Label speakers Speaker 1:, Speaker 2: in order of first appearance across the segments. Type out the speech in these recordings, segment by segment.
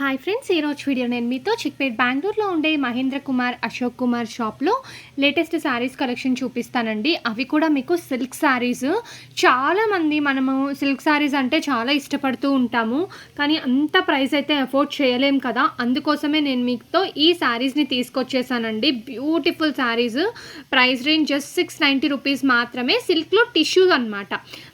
Speaker 1: Hi friends ఈరోజు video నేను మీతో చిక్పేట్ బెంగళూరులో ఉండే మహేంద్ర కుమార్ అశోక్ కుమార్ షాప్లో లేటెస్ట్ శారీస్ కలెక్షన్ చూపిస్తానండి. అవి కూడా మీకు సిల్క్ శారీస్ చాలామంది మనము సిల్క్ శారీస్ అంటే చాలా ఇష్టపడుతూ ఉంటాము. కానీ అంత ప్రైస్ అయితే అఫోర్డ్ చేయలేం కదా. అందుకోసమే నేను మీతో ఈ శారీస్ని తీసుకొచ్చేసానండి. Beautiful saris price range just six ninety rupees మాత్రమే. సిల్క్లో టిష్యూస్ అనమాట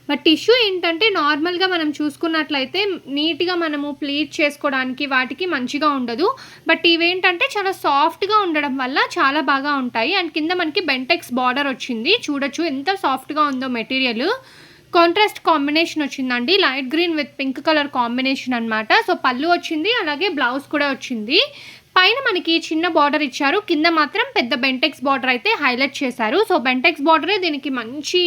Speaker 1: బట్ టిష్యూ ఏంటంటే నార్మల్గా మనం చూసుకున్నట్లయితే నీట్గా మనము ప్లీట్ చేసుకోవడానికి వాటికి మంచిగా ఉండదు. బట్ ఇవేంటంటే చాలా సాఫ్ట్గా ఉండడం వల్ల చాలా బాగా ఉంటాయి. అండ్ కింద మనకి బెంటెక్స్ బార్డర్ వచ్చింది. చూడొచ్చు ఎంత సాఫ్ట్గా ఉందో మెటీరియల్. కాంట్రాస్ట్ కాంబినేషన్ వచ్చిందండి. Light green with pink colour combination అనమాట సో పళ్ళు వచ్చింది అలాగే బ్లౌజ్ కూడా వచ్చింది. పైన మనకి చిన్న బార్డర్ ఇచ్చారు. కింద మాత్రం పెద్ద బెంటెక్స్ బార్డర్ అయితే హైలైట్ చేశారు. సో బెంటెక్స్ బార్డరే దీనికి మంచి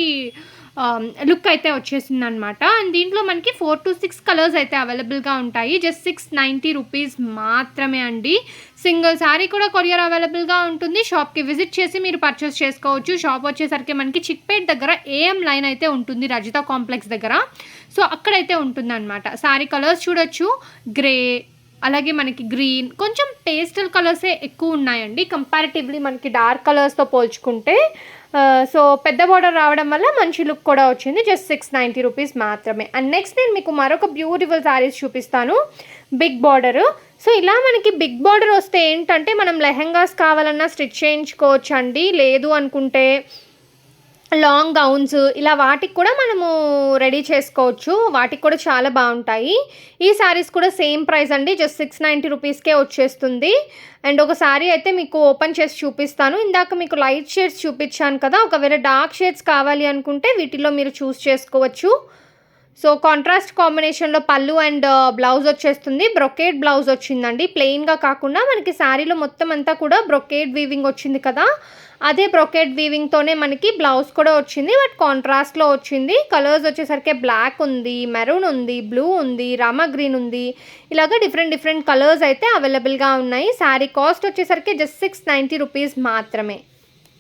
Speaker 1: Um, లుక్ అయితే వచ్చేసింది అనమాట అండ్ దీంట్లో మనకి ఫోర్ టు సిక్స్ కలర్స్ అయితే అవైలబుల్గా ఉంటాయి. జస్ట్ సిక్స్ నైంటీ రూపీస్ మాత్రమే అండి. సింగిల్ శారీ కూడా కొరియర్ అవైలబుల్గా ఉంటుంది. షాప్కి విజిట్ చేసి మీరు పర్చేస్ చేసుకోవచ్చు. షాప్ వచ్చేసరికి మనకి చిక్పేట్ దగ్గర ఏఎం లైన్ అయితే ఉంటుంది. రజిత కాంప్లెక్స్ దగ్గర. సో అక్కడైతే ఉంటుంది అనమాట శారీ కలర్స్ చూడొచ్చు. గ్రే అలాగే మనకి గ్రీన్ కొంచెం పేస్టల్ కలర్సే ఎక్కువ ఉన్నాయండి. కంపారిటివ్లీ మనకి డార్క్ కలర్స్తో పోల్చుకుంటే సో పెద్ద బార్డర్ రావడం వల్ల మంచి లుక్ కూడా వచ్చింది. జస్ట్ సిక్స్ నైంటీ రూపీస్ మాత్రమే. అండ్ నెక్స్ట్ నేను మీకు మరొక బ్యూటిఫుల్ శారీస్ చూపిస్తాను. బిగ్ బార్డర్ సో ఇలా మనకి బిగ్ బార్డర్ వస్తే ఏంటంటే మనం లెహెంగాస్ కావాలన్నా స్టిచ్ చేయించుకోవచ్చు అండి లేదు అనుకుంటే లాంగ్ గౌన్స్ ఇలా వాటికి కూడా మనము రెడీ చేసుకోవచ్చు. వాటికి కూడా చాలా బాగుంటాయి. ఈ శారీస్ కూడా సేమ్ ప్రైస్ అండి. జస్ట్ సిక్స్ నైంటీ రూపీస్కే వచ్చేస్తుంది. అండ్ ఒక శారీ అయితే మీకు ఓపెన్ చేసి చూపిస్తాను. ఇందాక మీకు లైట్ షేడ్స్ చూపించాను కదా ఒకవేళ డార్క్ షేడ్స్ కావాలి అనుకుంటే వీటిలో మీరు చూస్ చేసుకోవచ్చు. సో కాంట్రాస్ట్ కాంబినేషన్లో పళ్ళు అండ్ బ్లౌజ్ uh, వచ్చేస్తుంది. బ్రొకేడ్ బ్లౌజ్ వచ్చిందండి. ప్లెయిన్గా కాకుండా మనకి శారీలో మొత్తం అంతా కూడా బ్రొకేడ్ వీవింగ్ వచ్చింది కదా. అదే బ్రొకేడ్ వీవింగ్తోనే మనకి బ్లౌజ్ కూడా వచ్చింది. బట్ కాంట్రాస్ట్లో వచ్చింది. కలర్స్ వచ్చేసరికి బ్లాక్ ఉంది మెరూన్ ఉంది బ్లూ ఉంది రామా గ్రీన్ ఉంది. ఇలాగ డిఫరెంట్ డిఫరెంట్ కలర్స్ అయితే అవైలబుల్గా ఉన్నాయి. శారీ కాస్ట్ వచ్చేసరికి జస్ట్ సిక్స్ నైంటీ రూపీస్ మాత్రమే.